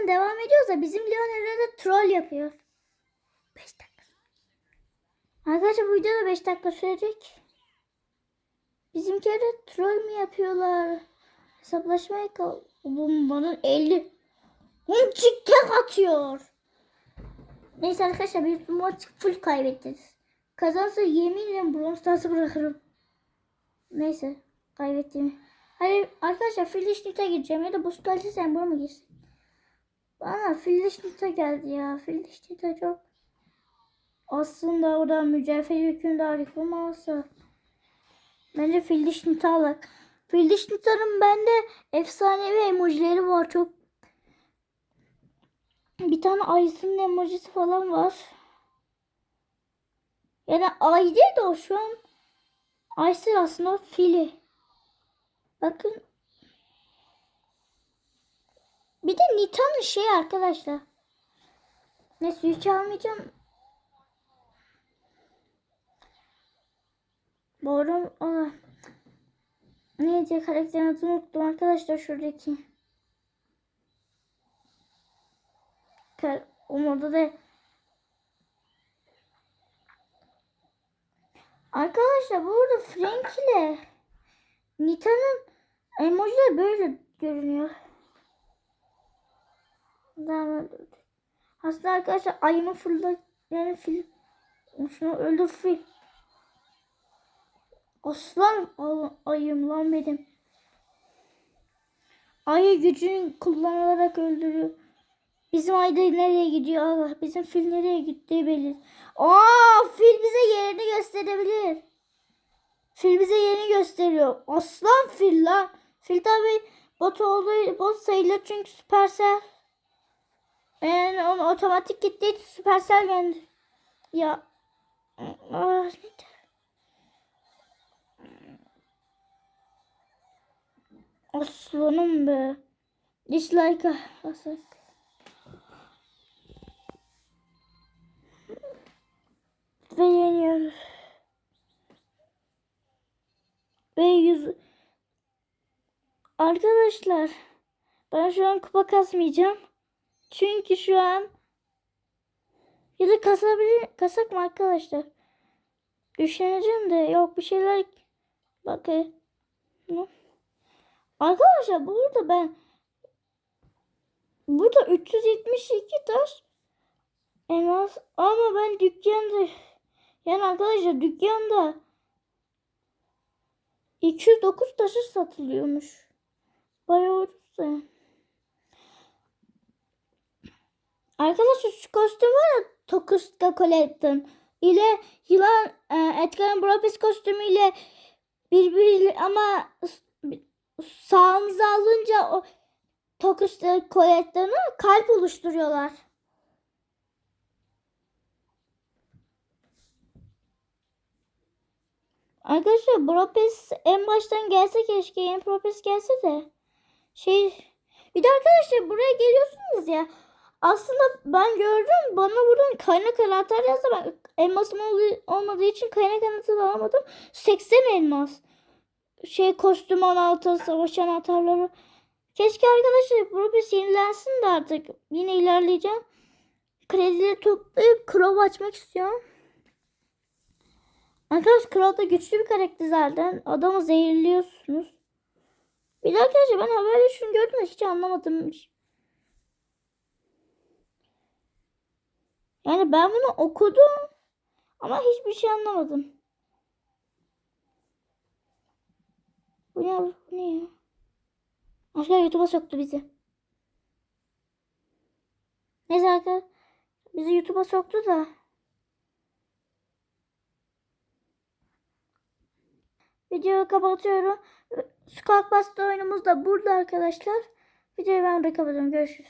Leon devam ediyorsa bizim Leon herhalde troll yapıyor. 5 dakika. Arkadaşlar bu videoda 5 dakika sürecek. Bizimkiler troll mü yapıyorlar? Hesaplaşmaya kal. Bombanın 50. Mıncık tek atıyor. Neyse arkadaşlar biz bu maçı full kaybettiniz. Kazansa yeminle Bronze Stars'ı bırakırım. Neyse kaybettiğimi. Hayır arkadaşlar Filişnit'e gireceğim ya da Buz Kalesi Sembol mu girsin? Bana Filişnit'e geldi ya. Filişnit'e çok. Aslında orada mücevher hükümdar yıkım olsa. Bence Filişnit'e alak. Filişnit'in bende efsanevi emojileri var çok. Bir tane ayısının emojisi falan var. Yani ay değil de o şu an Aysı aslında fili. Bakın. Bir de Nita'nın şey arkadaşlar. Neyse yük almayacağım. Doğru. Aa. Neydi karakterin adını unuttum arkadaşlar şuradaki. Umurda da Arkadaşlar burada Frank ile Nita'nın emojileri böyle görünüyor. Daha Aslında arkadaşlar ayımı fırla yani fil şunu öldür fil. Aslan ayım lan benim. Ayı gücünü kullanarak öldürüyor. Bizim ayda nereye gidiyor Allah? Bizim fil nereye gittiği belli. Aa fil bize yerini gösterebilir. Fil bize yerini gösteriyor. Aslan fil lan. Fil tabi bot olduğu bot sayılır çünkü süpersel. Yani onu otomatik için süpersel gönder. Ya. De- Aslanım be. Dislike asak. Ve yeniyoruz. Ve yüz... Arkadaşlar. Ben şu an kupa kasmayacağım. Çünkü şu an ya da kasabilir, kasak mı arkadaşlar? Düşüneceğim de yok bir şeyler bakın. Arkadaşlar burada ben burada 372 taş elmas ama ben dükkanda yani arkadaşlar dükkanda 209 taşı satılıyormuş. Arkadaşlar şu kostüm var ya Tokuska Collecton ile yılan e, Edgar'ın Bropes kostümüyle birbiri ama s- sağımıza alınca o Tokuska Collecton'u kalp oluşturuyorlar. Arkadaşlar Bropes en baştan gelse keşke yeni Bropes gelse de şey bir de arkadaşlar buraya geliyorsunuz ya aslında ben gördüm bana buradan kaynak anahtar yazdı. Ben elmasım ol- olmadığı için kaynak anahtar alamadım. 80 elmas. Şey kostüm anahtarı, savaş anahtarları. Keşke arkadaşlar bir yenilensin de artık. Yine ilerleyeceğim. Kredileri toplayıp Crow açmak istiyorum. Arkadaşlar Crow da güçlü bir karakter zaten. Adamı zehirliyorsunuz. Bir de arkadaşlar ben haberde şunu gördüm de hiç anlamadım. Yani ben bunu okudum ama hiçbir şey anlamadım. Bu ne, bu ne ya? Aşklar YouTube'a soktu bizi. Neyse arkadaşlar bizi YouTube'a soktu da. Videoyu kapatıyorum. Squawk Basta oyunumuz da burada arkadaşlar. Videoyu ben de kapatıyorum. Görüşürüz.